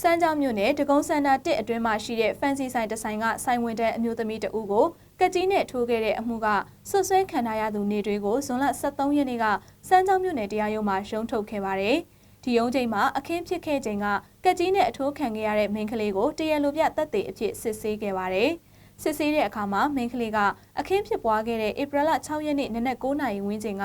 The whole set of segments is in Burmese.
စမ်းကြောင်းမြို့နယ်တကုံးစန္ဒာတစ်အတွင်းမှာရှိတဲ့ fancy ဆိုင်တစ်ဆိုင်ကဆိုင်ဝင်တဲ့အမျိုးသမီးတဦးကိုကက်ကြီးနဲ့ထိုးခဲ့တဲ့အမှုကဆွဆွဲခံထားရသူနေတွေကိုဇွန်လ23ရက်နေ့ကစမ်းကြောင်းမြို့နယ်တရားရုံးမှာရုံးထုတ်ခဲ့ပါတယ်။ဒီရုံးချိန်မှာအခင်းဖြစ်ခဲ့ချိန်ကကက်ကြီးနဲ့အထိုးခံခဲ့ရတဲ့မိန်းကလေးကိုတရားလိုပြတပ်သေးအဖြစ်စစ်ဆေးခဲ့ပါတယ်။စစ်ဆေးတဲ့အခါမှာမိန်းကလေးကအခင်းဖြစ်ပွားခဲ့တဲ့ဧပြီလ6ရက်နေ့နနက်9:00နာရီဝန်းကျင်က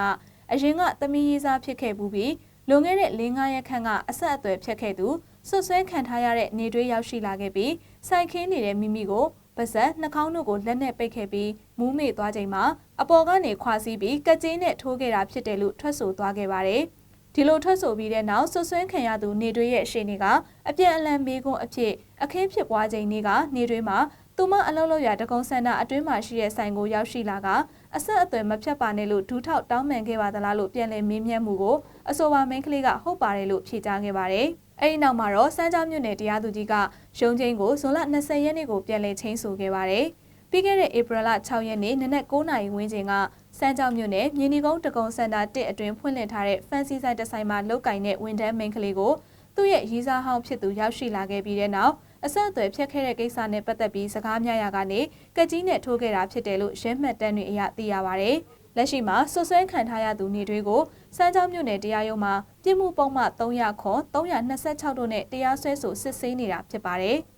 အရင်ကသမီးရေးစားဖြစ်ခဲ့မှုပြီးလွန်ခဲ့တဲ့၄-၅ရက်ခန့်ကအဆက်အသွယ်ဖြတ်ခဲ့သူ ဆွဆွဲခံထားရတဲ့နေတွေးရောက်ရှိလာခဲ့ပြီးစိုက်ခင်းနေတဲ့မိမိကိုပါဇက်နှာခေါင်းတို့ကိုလက်နဲ့ပိတ်ခဲ့ပြီးမူးမေ့သွားချိန်မှာအပေါ်ကနေခွာစီးပြီးကကြင်းနဲ့ထိုးခဲ့တာဖြစ်တယ်လို့ထွက်ဆိုသွားခဲ့ပါတယ်။ဒီလိုထွက်ဆိုပြီးတဲ့နောက်ဆွဆွဲခံရသူနေတွေးရဲ့ရှေ့နေကအပြန်အလှန်မေးခွန်းအဖြစ်အခင်းဖြစ်ပွားချိန်နေ့ကနေတွေးမှာသူမအလုံးလုံးရတကုံစန္ဒအတွင်းမှာရှိတဲ့ဆိုင်ကိုရောက်ရှိလာကအဆက်အသွယ်မဖြတ်ပါနဲ့လို့ဒူးထောက်တောင်းပန်ခဲ့ပါသလားလို့ပြန်လည်မေးမြန်းမှုကိုအဆိုပါမိန်းကလေးကဟုတ်ပါတယ်လို့ဖြေကြားခဲ့ပါတယ်။ အဲဒီနောက်မှာတော့စမ်းကြောင်းမြို့နယ်တရားသူကြီးကရုံးချင်းကိုဇွန်လ20ရက်နေ့ကိုပြန်လည်ချင်းဆိုခဲ့ပါတယ်။ပြီးခဲ့တဲ့ဧပြီလ6ရက်နေ့နနက်9:00နာရီဝန်းကျင်ကစမ်းကြောင်းမြို့နယ်မြင်းဒီကုန်းတကုံစန္ဒတစ်အတွင်းဖွင့်လှစ်ထားတဲ့ fancy ဆိုင်တစ်ဆိုင်မှာလုတ်ကင်တဲ့ဝန်ထမ်းမိန်းကလေးကိုသူ့ရဲ့ရီးစားဟောင်းဖြစ်သူရောက်ရှိလာခဲ့ပြီးတဲ့နောက်အဆက်အသွယ်ဖြတ်ခဲ့တဲ့ကိစ္စနဲ့ပတ်သက်ပြီးစကားများရာကနေကကြီးနဲ့ထိုးခဲ့တာဖြစ်တယ်လို့ရဲမှတ်တမ်းတွေအရသိရပါဗျ။ လက်ရှိမှာဆွဆွဲခံထားရသူနေတွဲကိုစမ်းချောင်းမြို့နယ်တရားရုံးမှာပြစ်မှုပုံမှန်300ခေါ်326တို့နဲ့တရားစွဲဆိုစစ်ဆေးနေတာဖြစ်ပါတယ်။